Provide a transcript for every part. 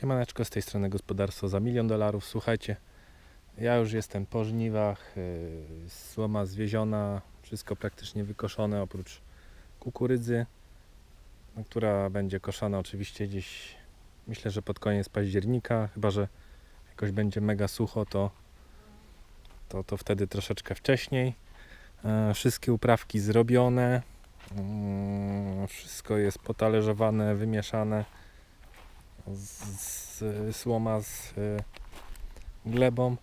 Siemaneczko, z tej strony gospodarstwo za milion dolarów. Słuchajcie, ja już jestem po żniwach, yy, słoma zwieziona, wszystko praktycznie wykoszone oprócz kukurydzy, no, która będzie koszona oczywiście gdzieś, myślę, że pod koniec października, chyba że jakoś będzie mega sucho, to, to, to wtedy troszeczkę wcześniej. E, Wszystkie uprawki zrobione, Mm, wszystko jest potalerzowane, wymieszane z, z słoma z y, glebą.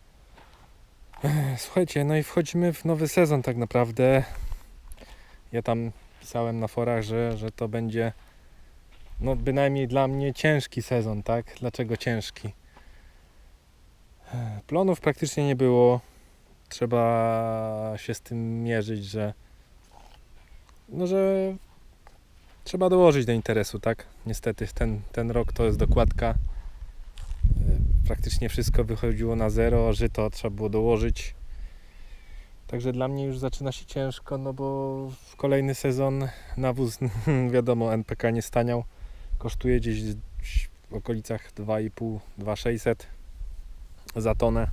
Słuchajcie, no i wchodzimy w nowy sezon tak naprawdę. Ja tam pisałem na forach, że, że to będzie no bynajmniej dla mnie ciężki sezon, tak? Dlaczego ciężki? Plonów praktycznie nie było. Trzeba się z tym mierzyć, że no, że trzeba dołożyć do interesu, tak? Niestety ten, ten rok to jest dokładka. E, Praktycznie wszystko wychodziło na zero, żyto trzeba było dołożyć. Także dla mnie już zaczyna się ciężko, no bo w kolejny sezon nawóz, wiadomo, NPK nie staniał. Kosztuje gdzieś w okolicach 2,5-2,600 za tonę.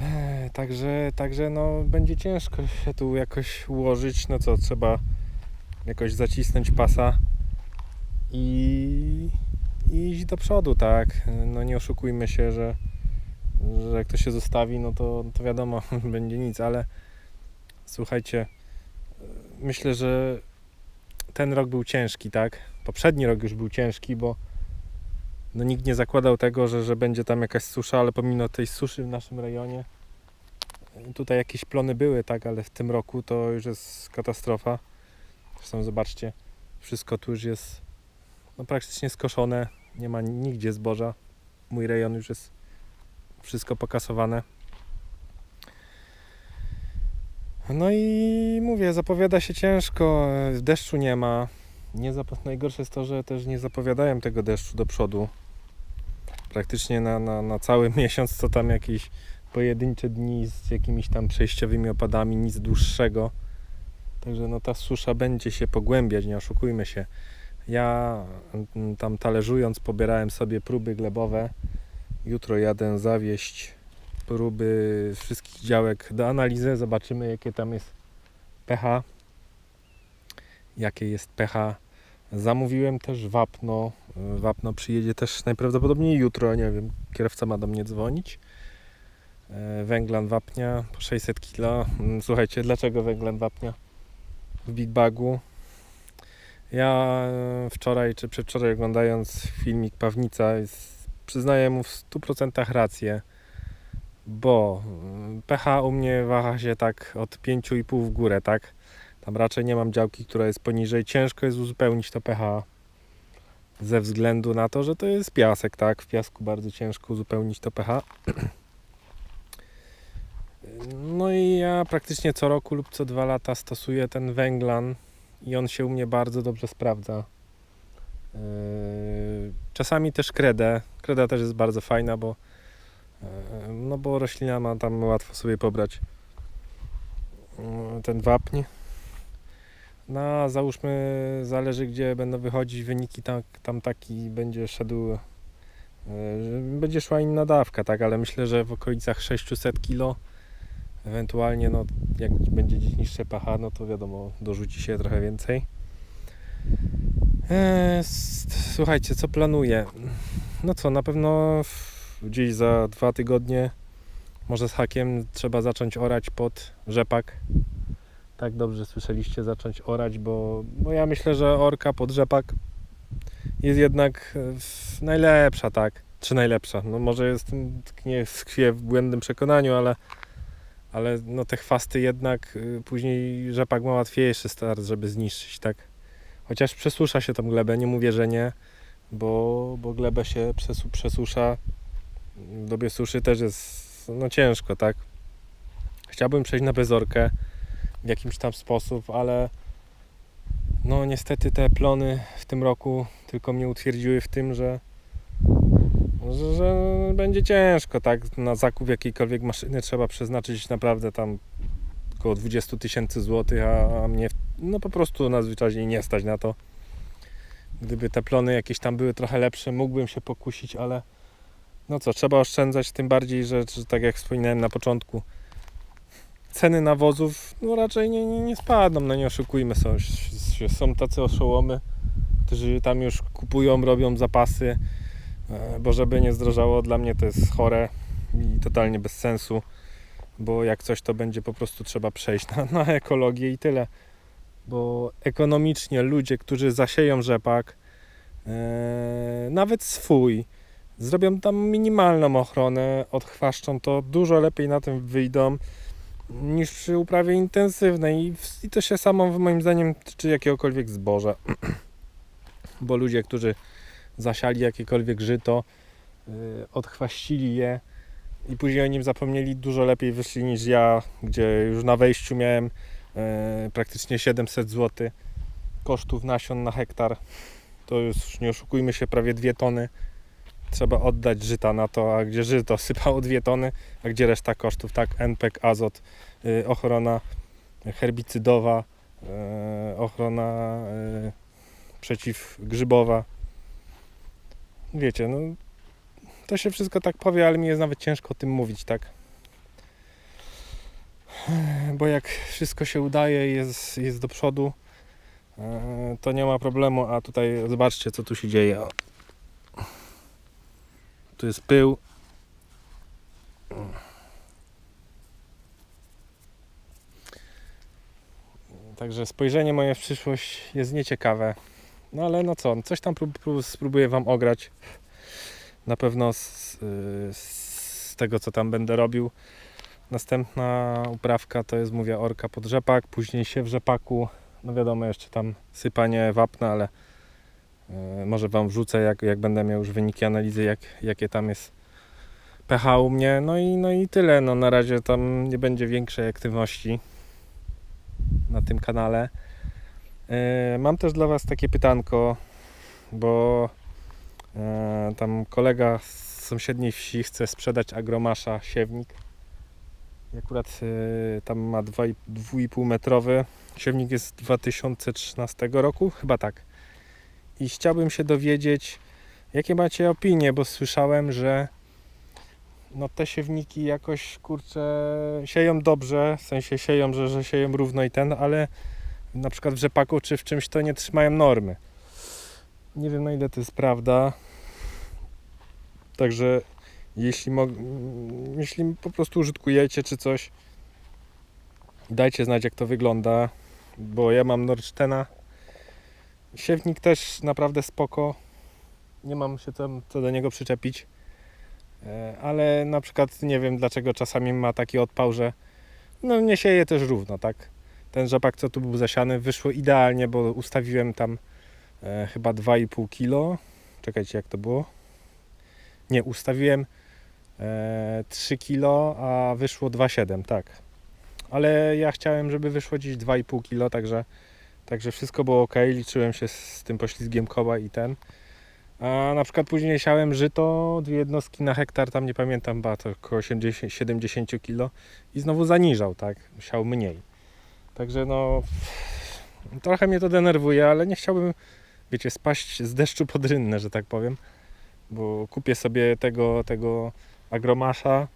Ech, Także, także no, będzie ciężko się tu jakoś ułożyć. No co, trzeba jakoś zacisnąć pasa i, i iść do przodu, tak? No nie oszukujmy się, że, że jak to się zostawi, no to, to wiadomo, będzie nic, ale słuchajcie, myślę, że ten rok był ciężki, tak? Poprzedni rok już był ciężki, bo no nikt nie zakładał tego, że, że będzie tam jakaś susza, ale pomimo tej suszy w naszym rejonie, tutaj jakieś plony były, tak, ale w tym roku to już jest katastrofa. Zresztą zobaczcie, wszystko tu już jest no, praktycznie skoszone, nie ma nigdzie zboża. Mój rejon już jest wszystko pokasowane. No i mówię, zapowiada się ciężko, deszczu nie ma. Nie Najgorsze jest to, że też nie zapowiadają tego deszczu do przodu. Praktycznie na, na, na cały miesiąc to tam jakieś pojedyncze dni z jakimiś tam przejściowymi opadami, nic dłuższego. Także no ta susza będzie się pogłębiać, nie oszukujmy się. Ja mm, tam talerzując pobierałem sobie próby glebowe. Jutro jadę zawieść próby wszystkich działek do analizy. Zobaczymy jakie tam jest pH. Jakie jest pH. Zamówiłem też wapno. Wapno przyjedzie też najprawdopodobniej jutro, nie wiem, kierowca ma do mnie dzwonić. E, Węglan wapnia po 600 kg. Mm, Słuchajcie, dlaczego węglan wapnia w Big Bagu? Ja e, wczoraj czy przedwczoraj oglądając filmik Pawnica przyznaję mu w 100% rację, bo mm, pH u mnie waha się tak od 5,5 w górę, tak? Tam raczej nie mam działki, która jest poniżej. Ciężko jest uzupełnić to pH ze względu na to, że to jest piasek, tak? W piasku bardzo ciężko uzupełnić to pH. No i ja praktycznie co roku lub co dwa lata stosuję ten węglan i on się u mnie bardzo dobrze sprawdza. Yy, Czasami też kredę. Kreda też jest bardzo fajna, bo yy, no bo roślina ma tam łatwo sobie pobrać yy, ten wapń. No, a załóżmy, zależy gdzie będą wychodzić wyniki, tam, tam taki będzie szedł, będzie szła inna dawka, tak, ale myślę, że w okolicach 600 kg Ewentualnie, no, jak będzie gdzieś niższe pH, no to wiadomo, dorzuci się trochę więcej. Eee, słuchajcie, co planuję? No co, na pewno gdzieś za dwa tygodnie, może z hakiem, trzeba zacząć orać pod rzepak. Tak dobrze słyszeliście, zacząć orać, bo, bo ja myślę, że orka pod rzepak jest jednak e, najlepsza, tak? Czy najlepsza? No może jestem, nie tkwię w błędnym przekonaniu, ale ale no te chwasty jednak y, później rzepak ma łatwiejszy start, żeby zniszczyć, tak? Chociaż przesusza się tą glebę, nie mówię, że nie, bo, bo glebę się przesu, przesusza. W dobie suszy też jest no ciężko, tak? Chciałbym przejść na bezorkę w jakimś tam sposób, ale no niestety te plony w tym roku tylko mnie utwierdziły w tym, że że, że będzie ciężko, tak? Na zakup jakiejkolwiek maszyny trzeba przeznaczyć naprawdę tam około 20 tysięcy złotych, a, a mnie no po prostu najzwyczajniej nie stać na to. Gdyby te plony jakieś tam były trochę lepsze, mógłbym się pokusić, ale no co, trzeba oszczędzać, tym bardziej, że, że tak jak wspominałem na początku, ceny nawozów no raczej nie, nie, nie spadną, no nie oszukujmy są. Są tacy oszołomy, którzy tam już kupują, robią zapasy, bo żeby nie zdrożało, dla mnie to jest chore i totalnie bez sensu, bo jak coś to będzie po prostu trzeba przejść na, na ekologię i tyle. Bo ekonomicznie ludzie, którzy zasieją rzepak, e, nawet swój, zrobią tam minimalną ochronę, odchwaszczą to, dużo lepiej na tym wyjdą niż przy uprawie intensywnej i, i to się samo moim zdaniem tyczy jakiegokolwiek zboża. Bo ludzie, którzy zasiali jakiekolwiek żyto, yy, odchwaścili je i później o nim zapomnieli, dużo lepiej wyszli niż ja, gdzie już na wejściu miałem yy, praktycznie 700 zł kosztów nasion na hektar. To już nie oszukujmy się, prawie 2 tony trzeba oddać żyta na to, a gdzie żyto sypało 2 tony, a gdzie reszta kosztów, tak, NPK, azot, y, ochrona herbicydowa, y, ochrona y, przeciwgrzybowa. Wiecie, no to się wszystko tak powie, ale mi jest nawet ciężko o tym mówić, tak? Bo jak wszystko się udaje jest, jest do przodu, y, to nie ma problemu, a tutaj zobaczcie, co tu się dzieje. Tu jest pył. Także spojrzenie moje w przyszłość jest nieciekawe. No ale no co, coś tam prób, prób, spróbuję Wam ograć. Na pewno z, y, z tego, co tam będę robił. Następna uprawka to jest, mówię, orka pod rzepak, później się w rzepaku. No wiadomo, jeszcze tam sypanie wapna, ale y, może Wam wrzucę, jak, jak będę miał już wyniki analizy, jak, jakie tam jest pH u mnie. No i, no i tyle. No na razie tam nie będzie większej aktywności na tym kanale. E, Mam też dla Was takie pytanko, bo e, tam kolega z sąsiedniej wsi chce sprzedać agromasza siewnik. I akurat e, tam ma 2,5 2,5 metrowy. Siewnik jest z 2013 roku, chyba tak. I chciałbym się dowiedzieć, jakie macie opinie, bo słyszałem, że no te siewniki jakoś kurczę sieją dobrze, w sensie sieją, że, że sieją równo i ten, ale na przykład w rzepaku czy w czymś to nie trzymają normy. Nie wiem na ile to jest prawda. Także jeśli, jeśli po prostu użytkujecie czy coś, dajcie znać jak to wygląda, bo ja mam Nordstena. Siewnik też naprawdę spoko. Nie mam się tam co do niego przyczepić. E, ale na przykład nie wiem dlaczego czasami ma taki odpał, że no nie sieje też równo, tak? Ten rzepak, co tu był zasiany, wyszło idealnie, bo ustawiłem tam e, chyba 2,5 kg. Czekajcie, jak to było? Nie, ustawiłem e, 3 kg, a wyszło 2,7, tak. Ale ja chciałem, żeby wyszło dziś 2,5 kg, także, także wszystko było ok. Liczyłem się z tym poślizgiem koła i ten. A na przykład później siałem żyto, dwie jednostki na hektar, tam nie pamiętam, chyba to około 80, 70 kg i znowu zaniżał, tak, siał mniej. Także no, trochę mnie to denerwuje, ale nie chciałbym, wiecie, spaść z deszczu pod rynnę, że tak powiem, bo kupię sobie tego, tego agromasza,